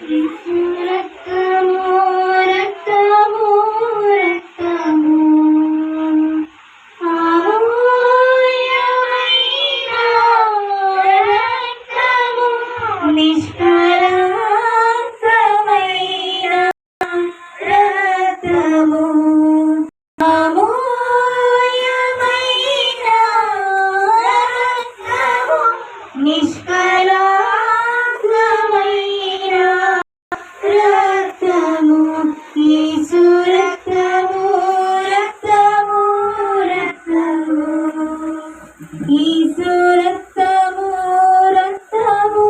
Thank you. ఈసు రక్తము రక్తము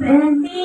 ప్రతి